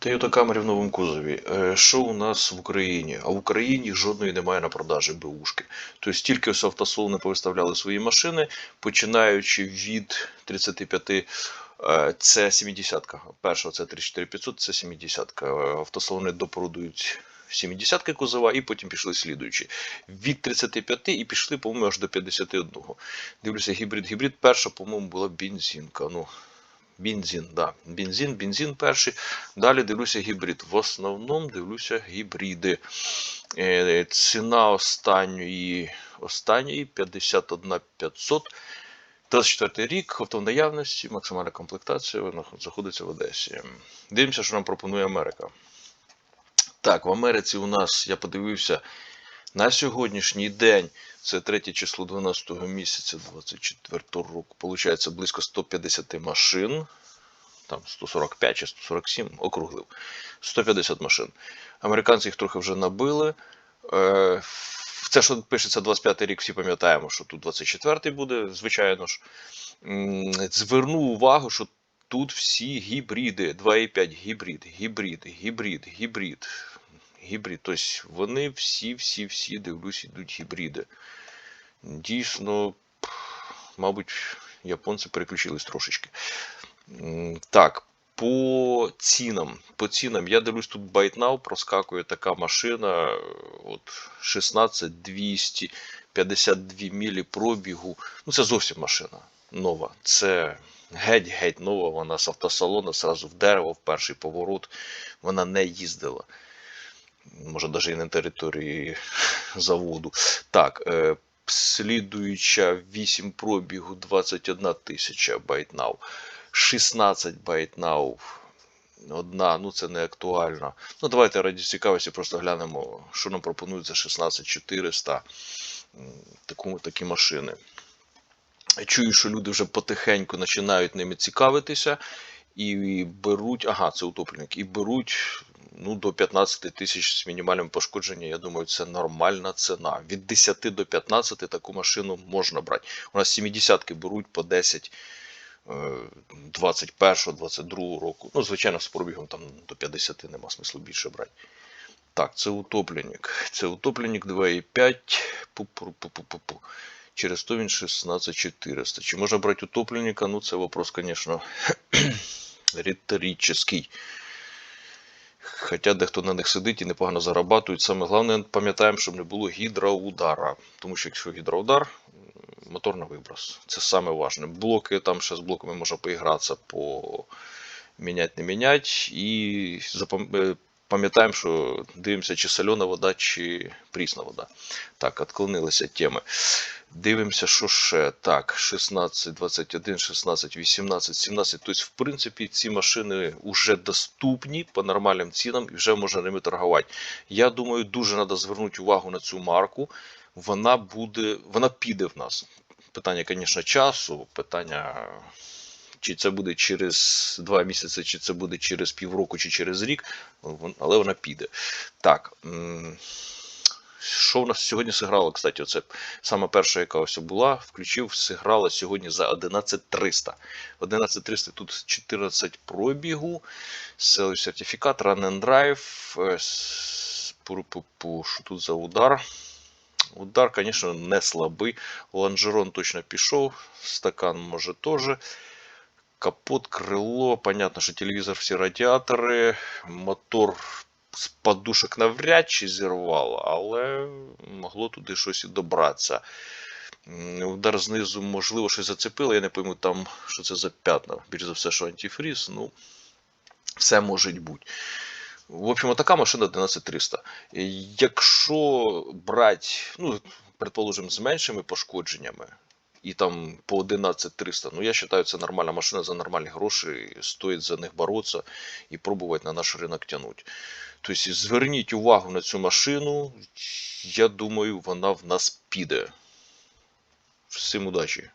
Toyota Camry в новому кузові. Е, Що у нас в Україні? А в Україні жодної немає на продажі БУшки. Тобто тільки ось автосалони повиставляли свої машини, починаючи від 35 е, це 70-ка. Перша це 34500, це 70-ка. Е, Автосалони допродують 70-ки кузова і потім пішли слідуючі. Від 35 і пішли, по-моєму, аж до 51. Дивлюся, гібрид. Гібрид перша, по-моєму, була бензинка. Ну, бензин, да. Бензин, бензин перший. Далі дивлюся гібрид. В основному дивлюся гібриди. Е, ціна останньої, останньої 51 500. 24 рік, авто в наявності, максимальна комплектація, вона знаходиться в Одесі. Дивимося, що нам пропонує Америка. Так, в Америці у нас, я подивився, на сьогоднішній день, це 3 число 12 місяця 24 року, получається близько 150 машин. Там 145 чи 147 округлив. 150 машин. Американці їх трохи вже набили. Е, Це, що пишеться 25-й рік, всі пам'ятаємо, що тут 24-й буде, звичайно ж. Зверну увагу, що тут всі гібриди, 2,5 гібрид, гібрид, гібрид, гібрид, гібрид. Тобто вони всі, всі, всі, дивлюсь, ідуть гібриди. Дійсно, мабуть, японці переключились трошечки. Так, по цінам. По цінам, я дивлюсь, тут ByteNow проскакує така машина. От 16 200, 52 мілі пробігу. Ну, це зовсім машина нова. Це геть-геть нова. Вона з автосалону зразу в дерево, в перший поворот. Вона не їздила. Може, навіть і на території заводу. Так, е, слідуюча 8 пробігу 21 тисяча ByteNow. 16 ByteNow. Одна, ну це не актуально. Ну, давайте раді цікавості просто глянемо, що нам пропонують за 16400 м, таку, такі машини. Чую, що люди вже потихеньку починають ними цікавитися і беруть, ага, це утопленник, і беруть ну, до 15 тисяч з мінімальним пошкодженням. Я думаю, це нормальна ціна. Від 10 до 15 таку машину можна брати. У нас 70-ки беруть по 10 21-22 року. Ну, звичайно, з пробігом там до 50 нема смислу більше брати. Так, це утопленник. Це утопленник 2,5. Через то він 16400. Чи можна брати утопленника? Ну, це вопрос, звісно, риторичний. Хоча дехто на них сидить і непогано зарабатують. Саме головне, пам'ятаємо, щоб не було гідроудара. Тому що якщо гідроудар, мотор на виброс. Це саме важне. Блоки, там ще з блоками можна поігратися, по міняти, не міняти. І е, пам'ятаємо, що дивимося, чи сольона вода, чи прісна вода. Так, відклонилися теми. Дивимося, що ще. Так, 16, 21, 16, 18, 17. Тобто, в принципі, ці машини вже доступні по нормальним цінам і вже можна ними торгувати. Я думаю, дуже треба звернути увагу на цю марку. Вона буде, вона піде в нас. Питання, звісно, часу, питання. Чи це буде через два місяці, чи це буде через півроку, чи через рік, але вона піде. Так. Що в нас сьогодні зіграло, кстати, оце саме перша, яка ось була, включив, зіграла сьогодні за 11300. 11300 тут 14 пробігу, селий сертифікат, run and drive. Що тут за удар? Удар, звісно, не слабий. Лонжерон точно пішов, стакан може теж. Капот, крило, понятно, що телевізор всі радіатори, мотор з подушок навряд чи зірвало, але могло туди щось і добратися. Удар знизу, можливо, щось зацепило, я не пойму там, що це за п'ятна. Більш за все, що антифріз, ну, все може бути. В общем, така машина 11300. Якщо брати, ну, предположимо, з меншими пошкодженнями, і там по 11300, ну я вважаю, це нормальна машина за нормальні гроші, стоїть за них боротися і пробувати на наш ринок тягнути. Тобто зверніть увагу на цю машину, я думаю, вона в нас піде. Всім удачі!